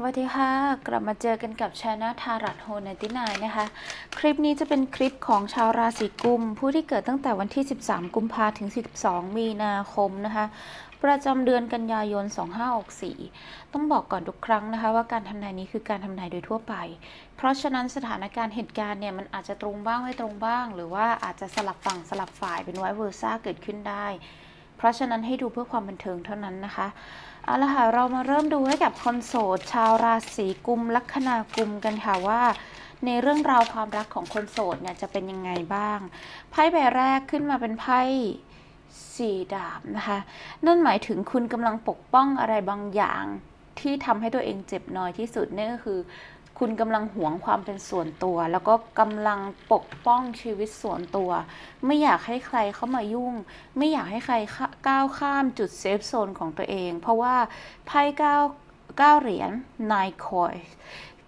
สวัสดีค่ะ กลับมาเจอกันกับช anel ทารัตโฮนตินายนะคะ คลิปนี้จะเป็นคลิปของชาวราศีกุม ผู้ที่เกิดตั้งแต่วันที่ 13 กุมภาถึง 12 มีนาคมนะคะ ประจำเดือนกันยายน 2564 ต้องบอกก่อนทุกครั้งนะคะ ว่าการทำนายนี้คือการทำนายโดยทั่วไป เพราะฉะนั้นสถานการณ์เหตุการณ์เนี่ยมันอาจจะตรงบ้างไม่ตรงบ้าง หรือว่าอาจจะสลับฝั่งสลับฝ่ายเป็นไวเวอร์ซ่าเกิดขึ้นได้ เพราะฉะนั้นให้ดูเพื่อความบันเทิงเท่านั้นนะคะ เอาละค่ะ เรามาเริ่มดูให้กับคนโสดชาวราศีกุมลัคนากุมกันค่ะว่า ในเรื่องราวความรักของคนโสดเนี่ยจะเป็นยังไงบ้าง ไพ่ใบแรกขึ้นมาเป็นไพ่สี่ดาบนะคะ นั่นหมายถึงคุณกำลังปกป้องอะไรบางอย่างที่ทำให้ตัวเองเจ็บน้อยที่สุดนั่นก็คือ คุณกำลังหวงความเป็นส่วนตัว แล้วก็กำลังปกป้องชีวิตส่วนตัว ไม่อยากให้ใครเข้ามายุ่ง ไม่อยากให้ใครก้าวข้ามจุดเซฟโซนของตัวเอง เพราะว่าไพ่เก้าเก้าเหรียญนายคอย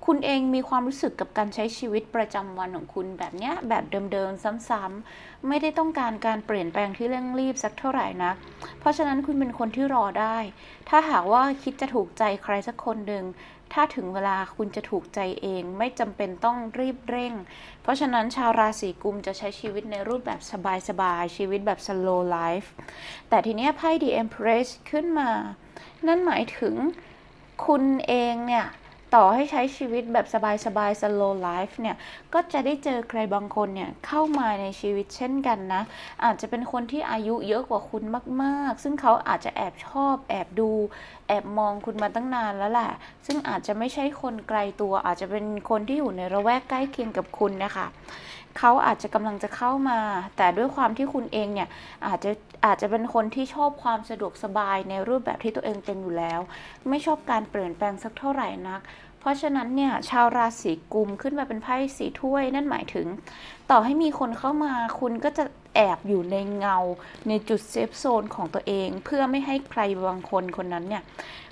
คุณเองมีความรู้สึกกับการใช้ชีวิตประจำวันของคุณแบบเนี้ยแบบเดิมๆซ้ำๆไม่ได้ต้องการการเปลี่ยนแปลงที่เร่งรีบสักเท่าไหร่นะ เพราะฉะนั้นคุณเป็นคนที่รอได้ ถ้าหากว่าคิดจะถูกใจใครสักคนหนึ่ง ถ้าถึงเวลาคุณจะถูกใจเองไม่จำเป็นต้องรีบเร่ง เพราะฉะนั้นชาวราศีกุมจะใช้ชีวิตในรูปแบบสบายๆ ชีวิตแบบ slow life แต่ทีนี้ไพ่ The Empress ขึ้นมา นั่นหมายถึงคุณเองเนี่ย ต่อให้ใช้ชีวิตแบบสบายๆ slow life เนี่ย ก็จะได้เจอใครบางคนเนี่ยเข้ามาในชีวิตเช่นกันนะ อาจจะเป็นคนที่อายุเยอะกว่าคุณมาก ๆ ซึ่งเขาอาจจะแอบชอบ แอบดู แอบมองคุณมาตั้งนานแล้วแหละ ซึ่งอาจจะไม่ใช่คนไกลตัว อาจจะเป็นคนที่อยู่ในระแวกใกล้เคียงกับคุณนะคะ เขาอาจจะกำลังจะเข้ามา แต่ด้วยความที่คุณเองเนี่ยอาจจะอาจจะเป็นคนที่ชอบความสะดวกสบายในรูปแบบที่ตัวเองเป็นอยู่แล้ว ไม่ชอบการเปลี่ยนแปลงสักเท่าไหร่นัก เพราะฉะนั้นเนี่ยชาวราศีกุมขึ้นมาเป็นไพ่สีถ้วยนั่นหมายถึง ต่อให้มีคนเข้ามาคุณก็จะ แอบอยู่ในเงา ในจุดเซฟโซนของตัวเอง เพื่อไม่ให้ใครบางคนคนนั้นเนี่ย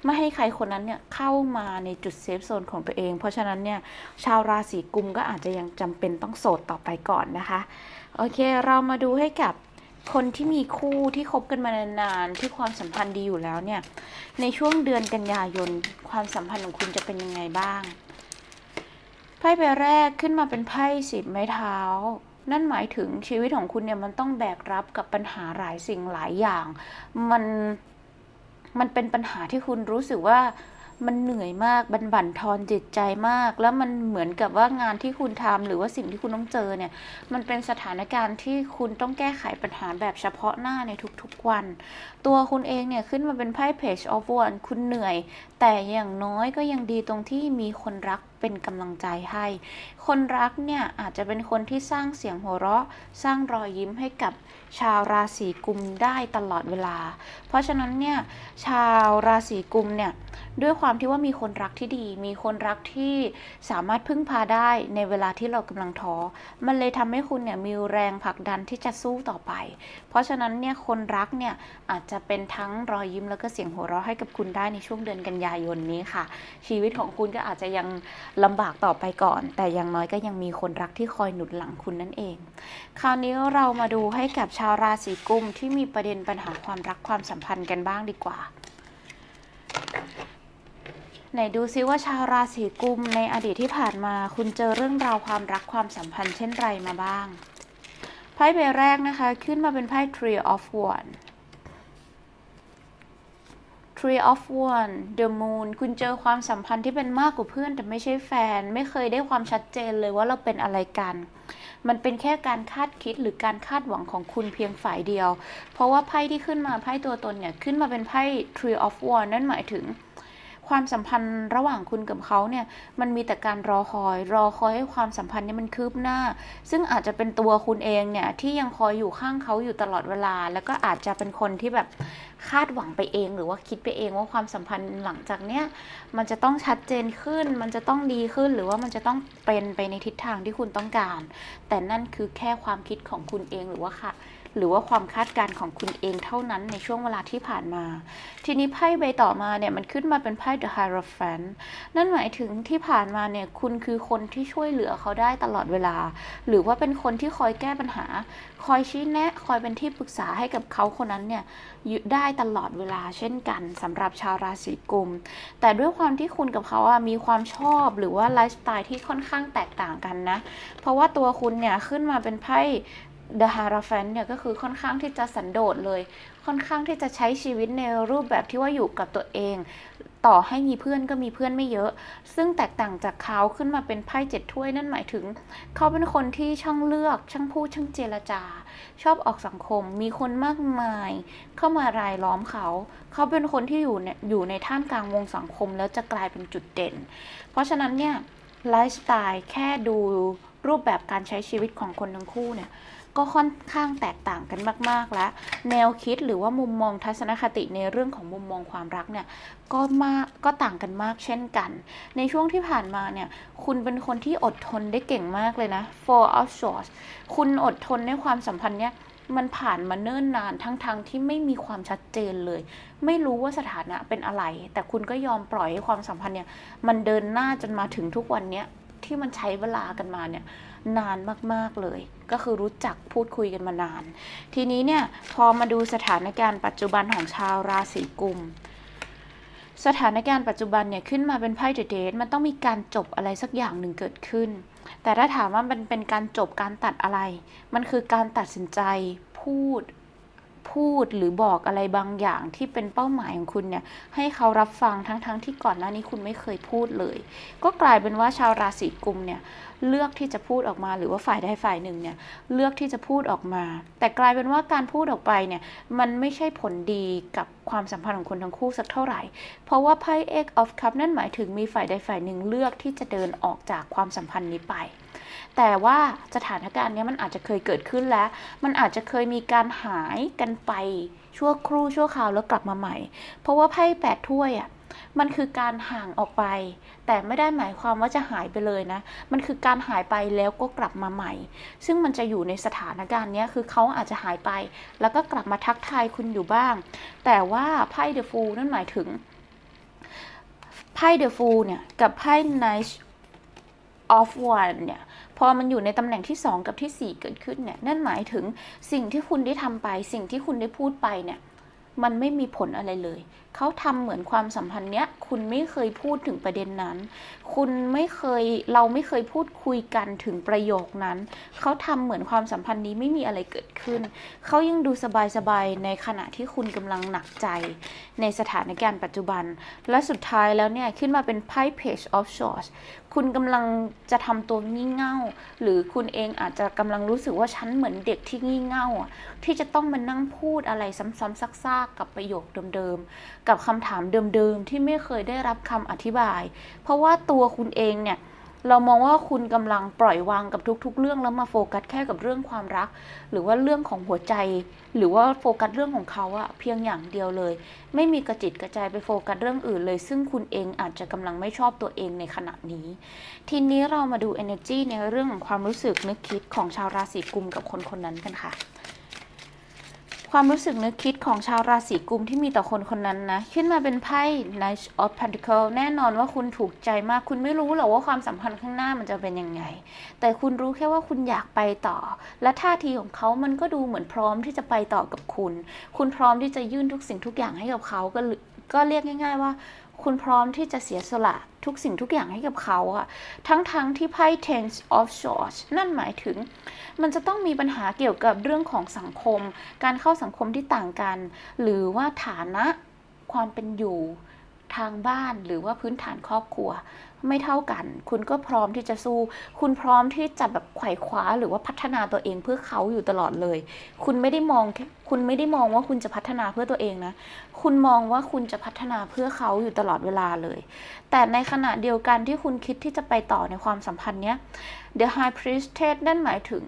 ไม่ให้ใครคนนั้นเนี่ยเข้ามาในจุดเซฟโซนของตัวเอง เพราะฉะนั้นเนี่ยชาวราศีกุมก็อาจจะยังจำเป็นต้องโสดต่อไปก่อนนะคะ โอเคเรามาดูให้กับคนที่มีคู่ที่คบกันมานานๆที่ความสัมพันธ์ดีอยู่แล้วเนี่ย ในช่วงเดือนกันยายนความสัมพันธ์ของคุณจะเป็นยังไงบ้าง ไพ่ใบแรกขึ้นมาเป็นไพ่สิบไม้เท้า นั่นหมายถึงชีวิตของคุณเนี่ยมันต้องแบกรับกับปัญหาหลายสิ่งหลายอย่าง มันมันเป็นปัญหาที่คุณรู้สึกว่ามันเหนื่อยมากบันบั่นทอนจิตใจมาก แล้วมันเหมือนกับว่างานที่คุณทำหรือว่าสิ่งที่คุณต้องเจอเนี่ย มันเป็นสถานการณ์ที่คุณต้องแก้ไขปัญหาแบบเฉพาะหน้าในทุกๆวัน ตัวคุณเองเนี่ยขึ้นมาเป็นไพ่ Page of One คุณเหนื่อย แต่อย่างน้อยก็ยังดีตรงที่มีคนรัก เป็นกำลังใจให้ คนรักเนี่ยอาจจะเป็นคนที่สร้างเสียงหัวเราะ สร้างรอยยิ้มให้กับชาวราศีกุมได้ตลอดเวลา เพราะฉะนั้นเนี่ยชาวราศีกุมเนี่ยด้วยความที่ว่ามีคนรักที่ดี มีคนรักที่สามารถพึ่งพาได้ในเวลาที่เรากำลังท้อ มันเลยทำให้คุณเนี่ยมีแรงผลักดันที่จะสู้ต่อไป เพราะฉะนั้นเนี่ยคนรักเนี่ยอาจจะเป็นทั้งรอยยิ้มแล้วก็เสียงหัวเราะให้กับคุณได้ในช่วงเดือนกันยายนนี้ค่ะ ชีวิตของคุณก็อาจจะยังลำบากต่อไปก่อน แต่อย่างน้อยก็ยังมีคนรักที่คอยหนุนหลังคุณนั่นเอง คราวนี้เรามาดูให้กับชาวราศีกุมที่มีประเด็นปัญหาความรักความสัมพันธ์กันบ้างดีกว่าไหนดูซิว่าชาวราศีกุมในอดีตที่ผ่านมา คุณเจอเรื่องราวความรักความสัมพันธ์เช่นไรมาบ้าง ไพ่ใบแรกนะคะ ขึ้นมาเป็นไพ่ tree of Wands Tree of One The Moon คุณเจอความสัมพันธ์ที่เป็นมากกว่าเพื่อนแต่ไม่ใช่แฟน ไม่เคยได้ความชัดเจนเลยว่าเราเป็นอะไรกัน มันเป็นแค่การคาดคิดหรือการคาดหวังของคุณเพียงฝ่ายเดียว เพราะว่าไพ่ที่ขึ้นมาไพ่ตัวตนเนี่ย ขึ้นมาเป็นไพ่ Tree of One นั่นหมายถึง ความสัมพันธ์ระหว่างคุณกับเขาเนี่ยมันมีแต่การรอคอย รอคอยให้ความสัมพันธ์เนี้มันคืบหน้า ซึ่งอาจจะเป็นตัวคุณเองเนี่ยที่ยังคอยอยู่ข้างเขาอยู่ตลอดเวลา แล้วก็อาจจะเป็นคนที่แบบคาดหวังไปเอง หรือว่าคิดไปเองว่าความสัมพันธ์หลังจากเนี้ยมันจะต้องชัดเจนขึ้น มันจะต้องดีขึ้น หรือว่ามันจะต้องเป็นไปในทิศทางที่คุณต้องการ แต่นั่นคือแค่ความคิดของคุณเองหรือว่าค่ะ หรือว่าความคาดการณ์ของคุณเองเท่านั้นในช่วงเวลาที่ผ่านมา ทีนี้ไพ่ใบต่อมาเนี่ยมันขึ้นมาเป็นไพ่ The Hierophant นั่นหมายถึงที่ผ่านมาเนี่ยคุณคือคนที่ช่วยเหลือเขาได้ตลอดเวลา หรือว่าเป็นคนที่คอยแก้ปัญหา คอยชี้แนะ คอยเป็นที่ปรึกษาให้กับเขาคนนั้นเนี่ยยได้ตลอดเวลาเช่นกันสำหรับชาวราศีกุม แต่ด้วยความที่คุณกับเขาอะมีความชอบหรือว่าไลฟ์สไตล์ที่ค่อนข้างแตกต่างกันนะ เพราะว่าตัวคุณเนี่ยขึ้นมาเป็นไพ่ The Hierophant เนี่ยก็คือค่อนข้างที่จะสันโดษเลย ค่อนข้างที่จะใช้ชีวิตในรูปแบบที่ว่าอยู่กับตัวเอง ต่อให้มีเพื่อนก็มีเพื่อนไม่เยอะ ซึ่งแตกต่างจากเขาขึ้นมาเป็นไพ่เจ็ดถ้วยนั่นหมายถึง เขาเป็นคนที่ช่างเลือกช่างพูดช่างเจรจา ชอบออกสังคม มีคนมากมาย เข้ามารายล้อมเขา เขาเป็นคนที่อยู่เนี่ยอยู่ในท่ามกลางวงสังคมแล้วจะกลายเป็นจุดเด่น เพราะฉะนั้นเนี่ยไลฟ์สไตล์แค่ดูรูปแบบการใช้ชีวิตของคนทั้งคู่เนี่ย ก็ค่อนข้างแตกต่างกันมาก ๆ แล้ว แนวคิดหรือว่ามุมมองทัศนคติในเรื่องของมุมมองความรักเนี่ยก็มากก็ต่างกันมากเช่นกัน ในช่วงที่ผ่านมาเนี่ยคุณเป็นคนที่อดทนได้เก่งมากเลยนะ for of swords คุณอดทนในความสัมพันธ์เนี่ยมันผ่านมาเนิ่นนานทั้งๆทที่ไม่มีความชัดเจนเลย ไม่รู้ว่าสถานะเป็นอะไร แต่คุณก็ยอมปล่อยให้ความสัมพันธ์เนี่ยมันเดินหน้าจนมาถึงทุกวันเนี้ย ที่มันใช้เวลากันมาเนี่ยนานมากๆเลย ก็คือรู้จักพูดคุยกันมานาน ทีนี้เนี่ยพอมาดูสถานการณ์ปัจจุบันของชาวราศีกุมสถานการณ์ปัจจุบันเนี่ยขึ้นมาเป็นไพ่เดเดทมันต้องมีการจบอะไรสักอย่างหนึ่งเกิดขึ้น แต่ถ้าถามว่ามันเป็นการจบการตัดอะไร มันคือการตัดสินใจพูด พูดหรือบอกอะไรบางอย่างที่เป็นเป้าหมายของคุณเนี่ยให้เขารับฟังทั้งๆทที่ก่อนหน้านี้คุณไม่เคยพูดเลย ก็กลายเป็นว่าชาวราศีกุมเนี่ยเลือกที่จะพูดออกมา หรือว่าฝ่ายใดฝ่ายหนึ่งเนี่ยเลือกที่จะพูดออกมา แต่กลายเป็นว่าการพูดออกไปเนี่ยมันไม่ใช่ผลดีกับความสัมพันธ์ของคนทั้งคู่สักเท่าไหร่ เพราะว่าไพ่ Eight of Cup นั่นหมายถึงมีฝ่ายใดฝ่ายหนึ่งเลือกที่จะเดินออกจากความสัมพันธ์นี้ไป แต่ว่าสถานการณ์นี้มันอาจจะเคยเกิดขึ้นแล้ว มันอาจจะเคยมีการหายกันไปชั่วครู่ชั่วคราวแล้วกลับมาใหม่ เพราะว่าไพ่แปดถ้วยอะมันคือการห่างออกไป แต่ไม่ได้หมายความว่าจะหายไปเลยนะ มันคือการหายไปแล้วก็กลับมาใหม่ ซึ่งมันจะอยู่ในสถานการณ์นี้คือเขาอาจจะหายไป แล้วก็กลับมาทักทายคุณอยู่บ้าง แต่ว่าไพ่เดอะฟูนั่นหมายถึงไพ่เดอะฟูเนี่ย กับไพ่ Knight of One เนี่ย พอมันอยู่ในตำแหน่งที่ 2 กับที่ 4 เกิดขึ้นเนี่ยนั่นหมายถึงสิ่งที่คุณได้ทำไป สิ่งที่คุณได้พูดไปเนี่ยมันไม่มีผลอะไรเลย เขาทำเหมือนความสัมพันธ์เนี้ย คุณไม่เคยพูดถึงประเด็นนั้น คุณไม่เคยเราไม่เคยพูดคุยกันถึงประโยคนั้น เขาทำเหมือนความสัมพันธ์นี้ไม่มีอะไรเกิดขึ้น เขายังดูสบายๆในขณะที่คุณกำลังหนักใจ ในสถานการณ์ปัจจุบัน และสุดท้ายแล้วเนี่ยขึ้นมาเป็นไพ่ Page of Swords คุณกำลังจะทำตัวงี่เง่า หรือคุณเองอาจจะกำลังรู้สึกว่าฉันเหมือนเด็กที่งี่เง่าอะที่จะต้องมานั่งพูดอะไรซ้ำๆซากๆกับประโยคเดิมๆกับคำถามเดิมๆที่ไม่เคยได้รับคำอธิบาย เพราะว่าตัวคุณเองเนี่ยเรามองว่าคุณกำลังปล่อยวางกับทุก ๆ เรื่องแล้วมาโฟกัสแค่กับเรื่องความรัก หรือว่าเรื่องของหัวใจ หรือว่าโฟกัสเรื่องของเขาอะเพียงอย่างเดียวเลย ไม่มีกระจิตกระจายไปโฟกัสเรื่องอื่นเลย ซึ่งคุณเองอาจจะกำลังไม่ชอบตัวเองในขณะนี้ ทีนี้เรามาดู energy ในเรื่องของความรู้สึกนึกคิดของชาวราศีกุมกับคนคนนั้นกันค่ะ ความรู้สึกนึกคิดของชาวราศีกุมที่มีต่อคนคนนั้นนะ ขึ้นมาเป็นไพ่ Knight of Pentacle แน่นอนว่าคุณถูกใจมากคุณไม่รู้หรอกว่าความสัมพันธ์ข้างหน้ามันจะเป็นยังไง แต่คุณรู้แค่ว่าคุณอยากไปต่อ และท่าทีของเขามันก็ดูเหมือนพร้อมที่จะไปต่อกับคุณ คุณพร้อมที่จะยื่นทุกสิ่งทุกอย่างให้กับเขาก็เลยก็เรียกง่าย ๆ ว่า คุณพร้อมที่จะเสียสละทุกสิ่งทุกอย่างให้กับเขาอะทั้งๆทที่ไพ่ Ten of Swords นั่นหมายถึง มันจะต้องมีปัญหาเกี่ยวกับเรื่องของสังคม การเข้าสังคมที่ต่างกัน หรือว่าฐานะความเป็นอยู่ ทางบ้านหรือว่าพื้นฐานครอบครัว ไม่เท่ากัน คุณก็พร้อมที่จะสู้ คุณพร้อมที่จะแบบไขว่คว้าหรือว่าพัฒนาตัวเองเพื่อเขาอยู่ตลอดเลย คุณไม่ได้มองค่คุณไม่ได้มองว่าคุณจะพัฒนาเพื่อตัวเองนะ คุณมองว่าคุณจะพัฒนาเพื่อเขาอยู่ตลอดเวลาเลย แต่ในขณะเดียวกันที่คุณคิดที่จะไปต่อในความสัมพันธ์เนี้ย The High Priestess นั่นหมายถึง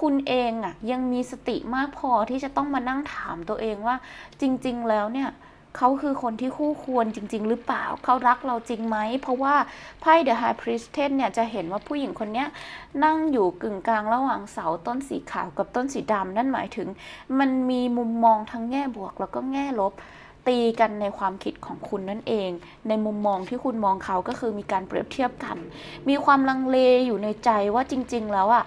คุณเองอะยังมีสติมากพอที่จะต้องมานั่งถามตัวเองว่าจริง ๆ แล้วเนี่ย เขาคือคนที่คู่ควรจริง ๆ หรือเปล่า เขารักเราจริงไหม เพราะว่าไพ่ The High Priestess เนี่ยจะเห็นว่าผู้หญิงคนนี้นั่งอยู่กึ่งกลางระหว่างเสาต้นสีขาวกับต้นสีดำนั่นหมายถึง มันมีมุมมองทั้งแง่บวกแล้วก็แง่ลบตีกันในความคิดของคุณนั่นเอง ในมุมมองที่คุณมองเขาก็คือมีการเปรียบเทียบกัน มีความลังเลอยู่ในใจว่าจริง ๆ แล้วอะ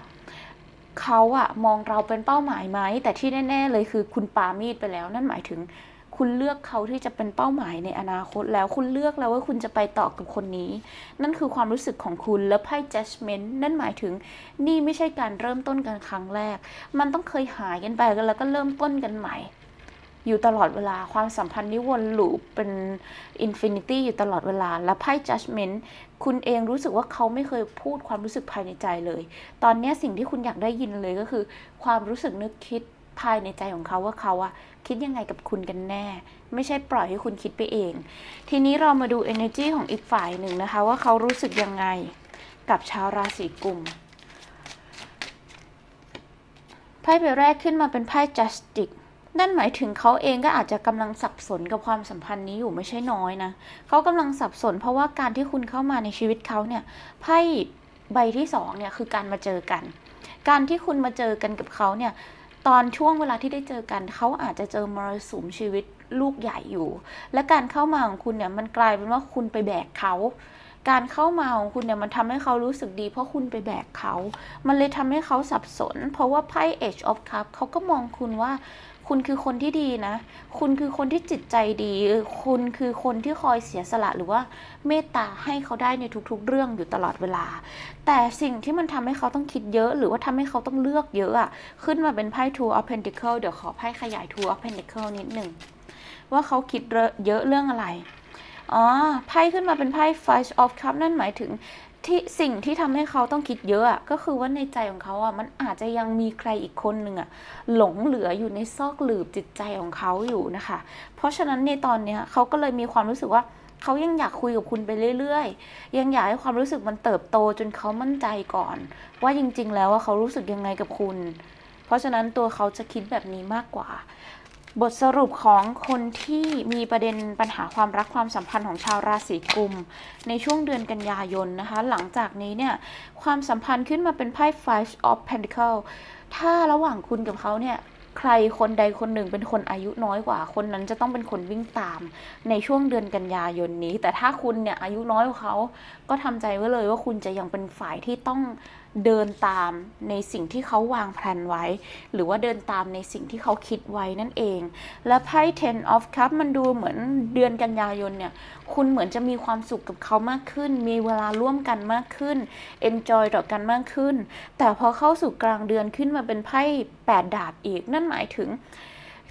เขาอะมองเราเป็นเป้าหมายไหม แต่ที่แน่ ๆ เลยคือคุณปามีดไปแล้ว นั่นหมายถึง คุณเลือกเขาที่จะเป็นเป้าหมายในอนาคตแล้วคุณเลือกแล้วว่าคุณจะไปต่อกับคนนี้ นั่นคือความรู้สึกของคุณแล้วไพ่ judgment นั่นหมายถึงนี่ไม่ใช่การเริ่มต้นกันครั้งแรก มันต้องเคยหายกันไปแล้วก็เริ่มต้นกันใหม่ อยู่ตลอดเวลาความสัมพันธ์นี้วนลูปเป็นอินฟินิตี้อยู่ตลอดเวลา และไพ่ judgment คุณเองรู้สึกว่าเขาไม่เคยพูดความรู้สึกภายในใจเลย ตอนนี้สิ่งที่คุณอยากได้ยินเลยก็คือ ความรู้สึกนึกคิดภายในใจของเขาว่าเขาอะ คิดยังไงกับคุณกันแน่ ไม่ใช่ปล่อยให้คุณคิดไปเอง ทีนี้เรามาดู energy ของอีกฝ่ายหนึ่งนะคะ ว่าเขารู้สึกยังไงกับชาวราศีกุมไพ่ใบแรกขึ้นมาเป็นไพ่ justice นั่นหมายถึงเขาเองก็อาจจะกำลังสับสนกับความสัมพันธ์นี้อยู่ไม่ใช่น้อยนะ เขากำลังสับสน เพราะว่าการที่คุณเข้ามาในชีวิตเขาเนี่ยไพ่ใบที่สองเนี่ยคือการมาเจอกัน การที่คุณมาเจอกันกับเขาเนี่ย ตอนช่วงเวลาที่ได้เจอกันเขาอาจจะเจอมรสุมชีวิตลูกใหญ่อยู่ และการเข้ามาของคุณเนี่ยมันกลายเป็นว่าคุณไปแบกเขาการเข้ามาของคุณเนี่ยมันทำให้เขารู้สึกดี เพราะคุณไปแบกเขา มันเลยทำให้เขาสับสน เพราะว่าไพ่ Age of Cup เขาก็มองคุณว่า คุณคือคนที่ดีนะ คุณคือคนที่จิตใจดี คุณคือคนที่คอยเสียสละหรือว่าเมตตาให้เขาได้ในทุกๆ เรื่องอยู่ตลอดเวลา แต่สิ่งที่มันทำให้เขาต้องคิดเยอะ หรือว่าทำให้เขาต้องเลือกเยอะอะขึ้นมาเป็นไพ่ Two of Pentacles เดี๋ยวขอไพ่ขยาย Two of Pentacles นิดหนึ่งว่าเขาคิดเยอะเรื่องอะไรอ๋อไพ่ขึ้นมาเป็นไพ่ Five of cups นั่นหมายถึง ที่สิ่งที่ทำให้เขาต้องคิดเยอะอะก็คือว่าในใจของเขาอะมันอาจจะยังมีใครอีกคนหนึ่งอะหลงเหลืออยู่ในซอกหลืบจิตใจของเขาอยู่นะคะ เพราะฉะนั้นในตอนเนี้ยเขาก็เลยมีความรู้สึกว่าเขายังอยากคุยกับคุณไปเรื่อยๆ ยังอยากให้ความรู้สึกมันเติบโตจนเขามั่นใจก่อน ว่าจริงๆ แล้วว่าเขารู้สึกยังไงกับคุณ เพราะฉะนั้นตัวเขาจะคิดแบบนี้มากกว่า บทสรุปของคนที่มีประเด็นปัญหาความรักความสัมพันธ์ของชาวราศีกุม ในช่วงเดือนกันยายนนะคะ หลังจากนี้เนี่ย ความสัมพันธ์ขึ้นมาเป็นไพ่ Five of Pentacles ถ้าระหว่างคุณกับเขาเนี่ย ใครคนใดคนหนึ่งเป็นคนอายุน้อยกว่า คนนั้นจะต้องเป็นคนวิ่งตามในช่วงเดือนกันยายนนี้ แต่ถ้าคุณเนี่ยอายุน้อยกว่าเขาก็ทำใจไว้เลยว่าคุณจะยังเป็นฝ่ายที่ต้อง เดินตามในสิ่งที่เขาวางแผนไว้ หรือว่าเดินตามในสิ่งที่เขาคิดไว้นั่นเอง และไพ่ Ten of cups มันดูเหมือนเดือนกันยายนเนี่ย คุณเหมือนจะมีความสุขกับเขามากขึ้น มีเวลาร่วมกันมากขึ้น enjoy ต่อกันมากขึ้น แต่พอเข้าสู่กลางเดือนขึ้นมาเป็นไพ่แปดดาบอีก นั่นหมายถึง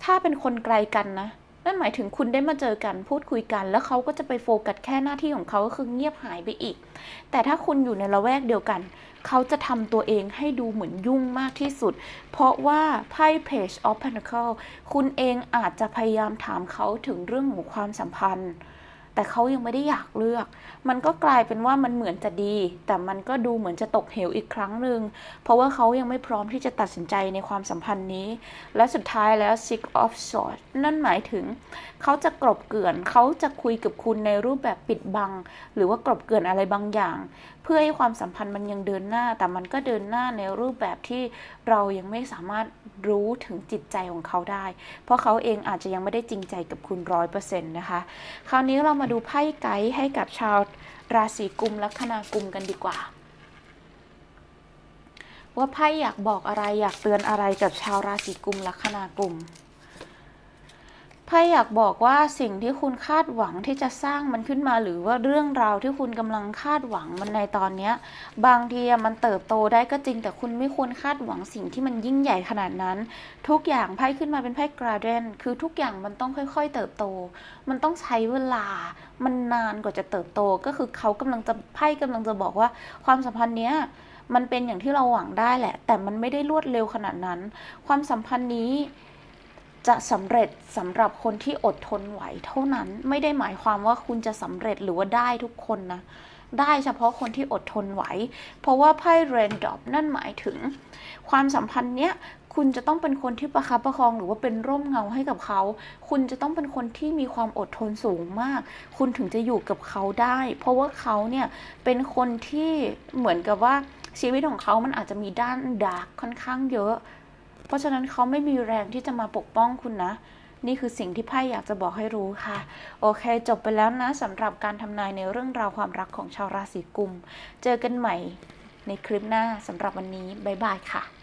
ถ้าเป็นคนไกลกันนะ นั่นหมายถึงคุณได้มาเจอกันพูดคุยกัน แล้วเขาก็จะไปโฟกัสแค่หน้าที่ของเขาก็คือเงียบหายไปอีก แต่ถ้าคุณอยู่ในละแวกเดียวกัน เขาจะทำตัวเองให้ดูเหมือนยุ่งมากที่สุด เพราะว่าไพ่ Page of Pentacle คุณเองอาจจะพยายามถามเขาถึงเรื่องของความสัมพันธ์ แต่เขายังไม่ได้อยากเลือก มันก็กลายเป็นว่ามันเหมือนจะดี แต่มันก็ดูเหมือนจะตกเหวอีกครั้งหนึ่ง เพราะว่าเขายังไม่พร้อมที่จะตัดสินใจในความสัมพันธ์นี้ และสุดท้ายแล้ว Six of Swords นั่นหมายถึง เขาจะกลบเกลื่อน เขาจะคุยกับคุณในรูปแบบปิดบัง หรือว่ากลบเกลื่อนอะไรบางอย่างเพื่อให้ความสัมพันธ์มันยังเดินหน้า แต่มันก็เดินหน้าในรูปแบบที่เรายังไม่สามารถรู้ถึงจิตใจของเขาได้ เพราะเขาเองอาจจะยังไม่ได้จริงใจกับคุณร้อยเปอร์เซ็นต์นะคะ คราวนี้เรามาดูไพ่ไกด์ให้กับชาวราศีกุมลัคนากุมกันดีกว่า ว่าไพ่อยากบอกอะไรอยากเตือนอะไรกับชาวราศีกุมลัคนากุม ไพ่อยากบอกว่าสิ่งที่คุณคาดหวังที่จะสร้างมันขึ้นมา หรือว่าเรื่องราวที่คุณกำลังคาดหวังมันในตอนเนี้ย บางทีมันเติบโตได้ก็จริง แต่คุณไม่ควรคาดหวังสิ่งที่มันยิ่งใหญ่ขนาดนั้น ทุกอย่างไพ่ขึ้นมาเป็นไพ่กราเดนคือทุกอย่างมันต้องค่อย ๆ เติบโต มันต้องใช้เวลา มันนานกว่าจะเติบโต ก็คือเขากำลังจะไพ่กำลังจะบอกว่าความสัมพันธ์เนี้ยมันเป็นอย่างที่เราหวังได้แหละ แต่มันไม่ได้รวดเร็วขนาดนั้น ความสัมพันธ์นี้ จะสำเร็จสำหรับคนที่อดทนไหวเท่านั้นไม่ได้หมายความว่าคุณจะสำเร็จหรือว่าได้ทุกคนนะ ได้เฉพาะคนที่อดทนไหว เพราะว่าไพ่เรนดอปนั่นหมายถึง ความสัมพันธ์เนี้ยคุณจะต้องเป็นคนที่ประคับประคองหรือว่าเป็นร่มเงาให้กับเขา คุณจะต้องเป็นคนที่มีความอดทนสูงมาก คุณถึงจะอยู่กับเขาได้ เพราะว่าเขาเนี่ยเป็นคนที่เหมือนกับว่าชีวิตของเขามันอาจจะมีด้านดาร์กค่อนข้างเยอะ เพราะฉะนั้นเขาไม่มีแรงที่จะมาปกป้องคุณนะ นี่คือสิ่งที่ไพ่อยากจะบอกให้รู้ค่ะ โอเค จบไปแล้วนะสำหรับการทำนายในเรื่องราวความรักของชาวราศีกุม เจอกันใหม่ในคลิปหน้าสำหรับวันนี้บ๊ายบายค่ะ